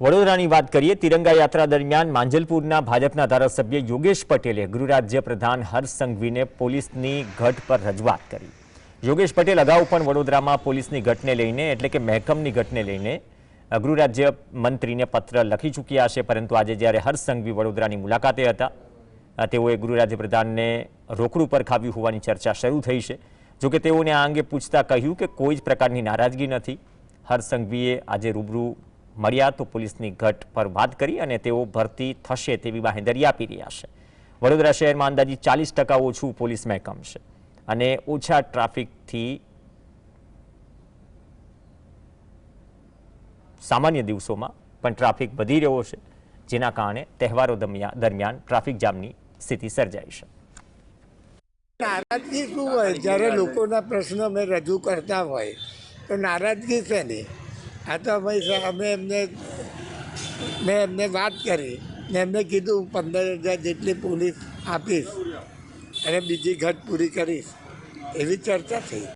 વડોદરાની વાત કરીએ, તિરંગા યાત્રા દરમિયાન માંજલપુરના ભાજપના ધારાસભ્ય યોગેશ પટેલે ગૃહરાજ્ય પ્રધાન હર્ષ સંઘવીને પોલીસની ઘટ પર રજૂઆત કરી. યોગેશ પટેલ અગાઉ પણ વડોદરામાં પોલીસની ઘટને લઈને, એટલે કે મહેકમની ઘટને લઈને ગૃહરાજ્ય ગૃહ રાજ્ય મંત્રીને પત્ર લખી ચૂક્યા છે. પરંતુ આજે જ્યારે હર્ષ સંઘવી વડોદરાની મુલાકાતે હતા તેઓએ ગૃહરાજ્ય પ્રધાનને રોકડું પર ખાવ્યું હોવાની ચર્ચા શરૂ થઈ છે. જોકે તેઓને આ અંગે પૂછતા કહ્યું કે કોઈ જ પ્રકારની નારાજગી નથી. હર્ષ સંઘવીએ આજે રૂબરૂ મળ્યા તો પોલીસની ઘટ પર વાત કરી અને તેઓ ભરતી થશે તેવી બાહેંધરી આપી રહ્યા છે. વડોદરા શહેરમાં અંદાજી ચાલીસ ટકા ઓછું પોલીસ મહેકમ છે અને ઓછા ટ્રાફિકથી સામાન્ય દિવસોમાં પણ ટ્રાફિક વધી રહ્યો છે, જેના કારણે તહેવારો દરમિયા- દરમિયાન ટ્રાફિક જામની સ્થિતિ સર્જાઈ છે. નારાજગી શું હોય? જ્યારે લોકોના પ્રશ્નો અમે રજૂ કરતા હોય, તો નારાજગી નહીં આ તો અમે અમે એમને, મેં એમને વાત કરી ને એમને કીધું, પંદર હજાર જેટલી પોલીસ આપીશ અને બીજી ઘટ પૂરી કરીશ. એવી ચર્ચા થઈ.